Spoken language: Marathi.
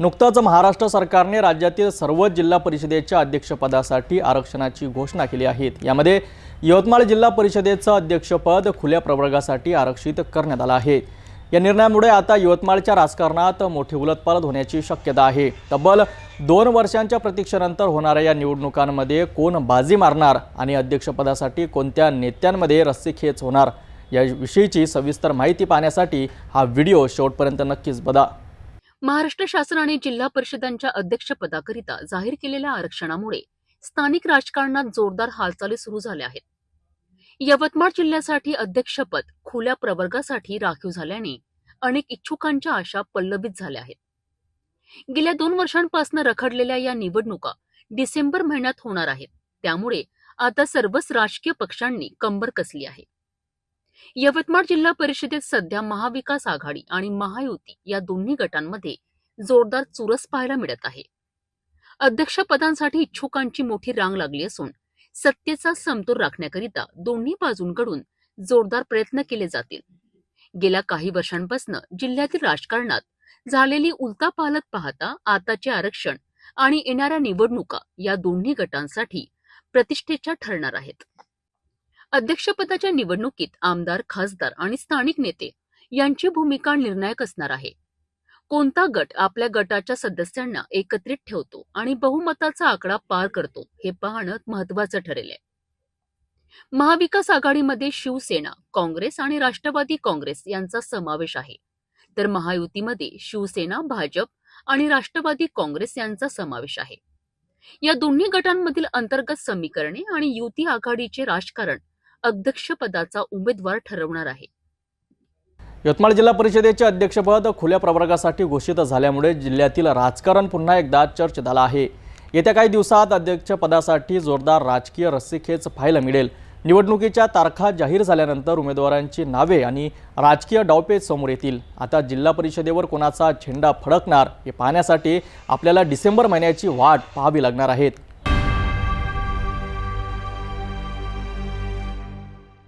नुकतंच महाराष्ट्र सरकारने राज्यातील सर्व जिल्हा परिषदेच्या अध्यक्षपदासाठी आरक्षणाची घोषणा केली आहे. यामध्ये यवतमाळ जिल्हा परिषदेचं अध्यक्षपद खुल्या प्रवर्गासाठी आरक्षित करण्यात आलं आहे. या निर्णयामुळे आता यवतमाळच्या राजकारणात मोठी उलटपालट होण्याची शक्यता आहे. तब्बल दोन वर्षांच्या प्रतीक्षेनंतर होणाऱ्या या निवडणुकांमध्ये कोण बाजी मारणार आणि अध्यक्षपदासाठी कोणत्या नेत्यांमध्ये रस्सीखेच होणार याविषयीची सविस्तर माहिती पाहण्यासाठी हा व्हिडिओ शेवटपर्यंत नक्कीच बघा. महाराष्ट्र शासनाने जिल्हा परिषदांच्या अध्यक्षपदाकरिता जाहीर केलेल्या आरक्षणामुळे स्थानिक राजकारणात जोरदार हालचाली सुरू झाल्या आहेत. यवतमाळ जिल्ह्यासाठी अध्यक्षपद खुल्या प्रवर्गासाठी राखीव झाल्याने अनेक इच्छुकांच्या आशा पल्लवित झाल्या आहेत. गेल्या दोन वर्षांपासून रखडलेल्या या निवडणुका डिसेंबर महिन्यात होणार आहेत. त्यामुळे आता सर्वच राजकीय पक्षांनी कंबर कसली आहे. यवतमाळ जिल्हा परिषदेत सध्या महाविकास आघाडी आणि महायुती या दोन्ही गटांमध्ये जोरदार चुरस पाहायला मिळत आहे. अध्यक्षपदांसाठी इच्छुकांची मोठी रांग लागली असून सत्तेचा समतोल राखण्याकरिता दोन्ही बाजूंकडून जोरदार प्रयत्न केले जातील. गेल्या काही वर्षांपासून जिल्ह्यातील राजकारणात झालेली उलतापालत पाहता आताचे आरक्षण आणि येणाऱ्या निवडणुका या दोन्ही गटांसाठी प्रतिष्ठेच्या ठरणार आहेत. अध्यक्षपदाच्या निवडणुकीत आमदार खासदार आणि स्थानिक नेते यांची भूमिका निर्णायक असणार आहे. कोणता गट आपल्या गटाच्या सदस्यांना एकत्रित ठेवतो आणि बहुमताचा आकडा पार करतो हे पाहणं महत्वाचं ठरेल. महाविकास आघाडीमध्ये शिवसेना काँग्रेस आणि राष्ट्रवादी काँग्रेस यांचा समावेश आहे. तर महायुतीमध्ये शिवसेना भाजप आणि राष्ट्रवादी काँग्रेस यांचा समावेश आहे. या दोन्ही गटांमधील अंतर्गत समीकरणे आणि युती आघाडीचे राजकारण अध्यक्षपदाचा उमेदवार ठरवणार आहे. यवतमाळ जिल्हा परिषदेचे अध्यक्षपद खुल्या प्रवर्गासाठी घोषित झाल्यामुळे जिल्ह्यातील राजकारण पुन्हा एकदा चर्च झाला आहे. येत्या काही दिवसात अध्यक्षपदासाठी जोरदार राजकीय रस्सीखेच पाहायला मिळेल. निवडणुकीच्या तारखा जाहीर झाल्यानंतर उमेदवारांची नावे आणि राजकीय डावपेच समोर येतील. आता जिल्हा परिषदेवर कोणाचा झेंडा फडकणार हे पाहण्यासाठी आपल्याला डिसेंबर महिन्याची वाट पाहावी लागणार आहेत